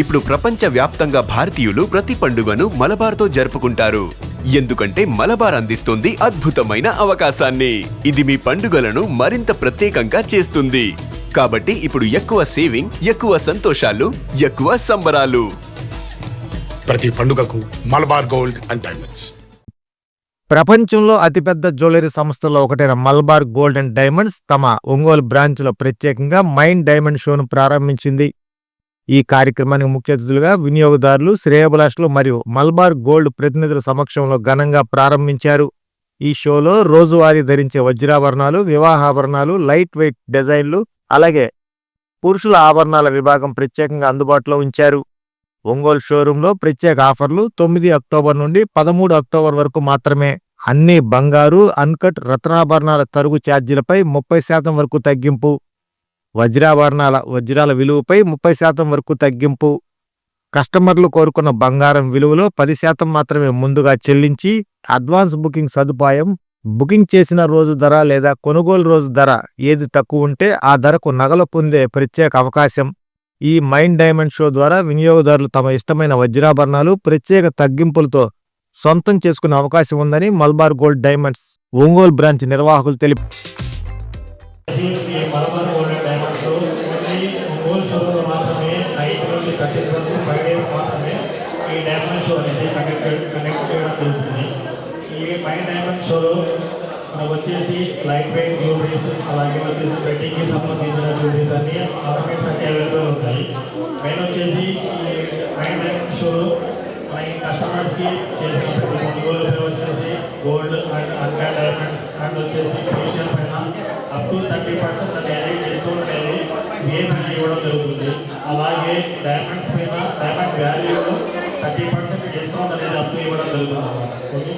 ఇప్పుడు ప్రపంచ వ్యాప్తంగా భారతీయులు ప్రతి పండుగను మలబార్తో జరుపుకుంటారు. ఎందుకంటే మలబార్ అందిస్తుంది అద్భుతమైన అవకాశాన్ని. ఇది మీ పండుగలను మరింత ప్రత్యేకంగా చేస్తుంది. కాబట్టి ఇప్పుడు ఎక్కువ సేవింగ్ ఎక్కువ సంతోషాలు ఎక్కువ సంబరాలు. ప్రతి పండుగకు మలబార్ గోల్డ్ అండ్ డైమండ్స్. ప్రపంచంలో అతిపెద్ద జ్యువెలరీ సంస్థల్లో ఒకటైన మల్బార్ గోల్డ్ అండ్ డైమండ్స్ తమ ఒంగోలు బ్రాంచ్లో ప్రత్యేకంగా మైండ్ డైమండ్ షోను ప్రారంభించింది. ఈ కార్యక్రమానికి ముఖ్య అతిథులుగా వినియోగదారులు శ్రేయభిలాషులు మరియు మల్బార్ గోల్డ్ ప్రతినిధుల సమక్షంలో ఘనంగా ప్రారంభించారు. ఈ షోలో రోజువారీ ధరించే వజ్రాభరణాలు వివాహాభరణాలు లైట్ వెయిట్ డిజైన్లు అలాగే పురుషుల ఆభరణాల విభాగం ప్రత్యేకంగా అందుబాటులో ఉంచారు. ఒంగోలు షోరూంలో ప్రత్యేక ఆఫర్లు తొమ్మిది అక్టోబర్ నుండి పదమూడు అక్టోబర్ వరకు మాత్రమే. అన్ని బంగారు అన్కట్ రత్నాభరణాల తరుగు ఛార్జీలపై ముప్పై శాతం వరకు తగ్గింపు. వజ్రాభరణాల వజ్రాల విలువపై ముప్పై శాతం వరకు తగ్గింపు. కస్టమర్లు కోరుకున్న బంగారం విలువలో పది శాతం మాత్రమే ముందుగా చెల్లించి అడ్వాన్స్ బుకింగ్ సదుపాయం బుకింగ్ చేసిన రోజు ధర లేదా కొనుగోలు రోజు ధర ఏది తక్కువ ఉంటే ఆ ధరకు నగలు పొందే ప్రత్యేక అవకాశం. ఈ మైండ్ డైమండ్ షో ద్వారా వినియోగదారులు తమ ఇష్టమైన వజ్రాభరణాలు ప్రత్యేక తగ్గింపులతో సొంతం చేసుకునే అవకాశం ఉందని Malabar gold diamonds Ongole branch నిర్వాహకులు తెలిపారు నుండి వరకు ఫైవ్ డేస్ మాత్రమే ఈ డైమండ్ షో అనేది కండక్ట్ కండక్ట్ చేయడం జరుగుతుంది. ఈ ఫైవ్ డైమండ్ షోలో మనకు వచ్చేసి లైట్ వెయిట్ జ్యువెలరీస్ అలాగే వచ్చేసి బెట్టింగ్కి సంబంధించిన జ్యువెలరీస్ అన్ని ఆర్నమెంట్స్ అన్ని అవైలబుల్ ఉంటాయి. మెయిన్ వచ్చేసి ఈ ఫైవ్ డైమండ్ షోలో మన కస్టమర్స్కి చేసిన ప్రతి కొనుగోలు వచ్చేసి gold and and diamonds and వచ్చేసి ఫేషియల్ పైన అప్ టు థర్టీ పర్సెంట్ అనేది డిస్కౌంట్ అనేది ఏ పైన ఇవ్వడం జరుగుతుంది. అలాగే డైమండ్స్ మీద డైమండ్ వాల్యూలో థర్టీ పర్సెంట్ డిస్కౌంట్ అనేది అప్పు ఇవ్వడం జరుగుతుంది. ఓకే?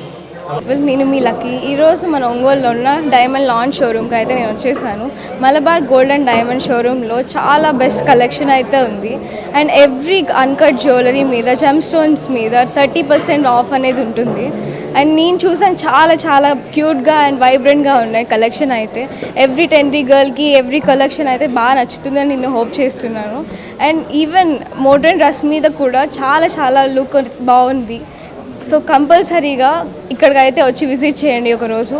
నేను మీ లక్కీ. ఈరోజు మన ఒంగోలులో ఉన్న డైమండ్ లాంచ్ షోరూమ్కి అయితే నేను వచ్చేసాను. మలబార్ గోల్డ్ అండ్ డైమండ్ షోరూంలో చాలా బెస్ట్ కలెక్షన్ అయితే ఉంది. అండ్ ఎవ్రీ అన్కట్ జ్యువెలరీ మీద జమ్ స్టోన్స్ మీద థర్టీ పర్సెంట్ ఆఫ్ అనేది ఉంటుంది. అండ్ నేను చూసాను చాలా చాలా క్యూట్గా అండ్ వైబ్రెంట్గా ఉన్నాయి కలెక్షన్ అయితే. ఎవ్రీ టెంట్రీ గర్ల్కి ఎవ్రీ కలెక్షన్ అయితే బాగా నచ్చుతుందని నేను హోప్ చేస్తున్నాను. అండ్ ఈవెన్ మోడర్న్ డ్రెస్ మీద కూడా చాలా చాలా లుక్ బాగుంది. సో కంపల్సరీగా ఇక్కడికి అయితే వచ్చి విజిట్ చేయండి ఒకరోజు.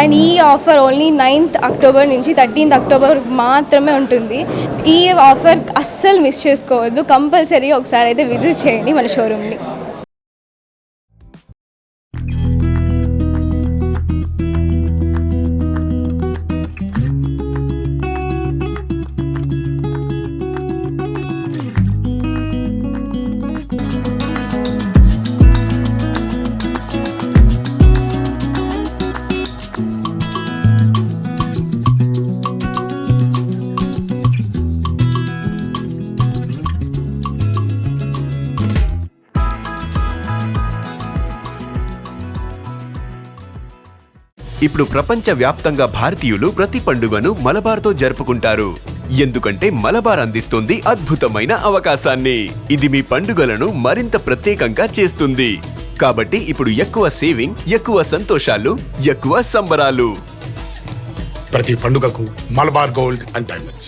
అండ్ ఈ ఆఫర్ ఓన్లీ నైన్త్ అక్టోబర్ నుంచి థర్టీన్త్ అక్టోబర్ మాత్రమే ఉంటుంది. ఈ ఆఫర్ అస్సలు మిస్ చేసుకోవద్దు. కంపల్సరీగా ఒకసారి అయితే విజిట్ చేయండి మన షోరూమ్ని ఇప్పుడు ప్రపంచ వ్యాప్తంగా భారతీయులు ప్రతి పండుగను మలబార్తో జరుపుకుంటారు. ఎందుకంటే మలబార్ అందిస్తుంది అద్భుతమైన అవకాశాన్ని. ఇది మీ పండుగలను మరింత ప్రత్యేకంగా చేస్తుంది. కాబట్టి ఇప్పుడు ఎక్కువ సేవింగ్ ఎక్కువ సంతోషాలు ఎక్కువ సంబరాలు. ప్రతి పండుగకు మలబార్ గోల్డ్ అండ్ డైమండ్స్.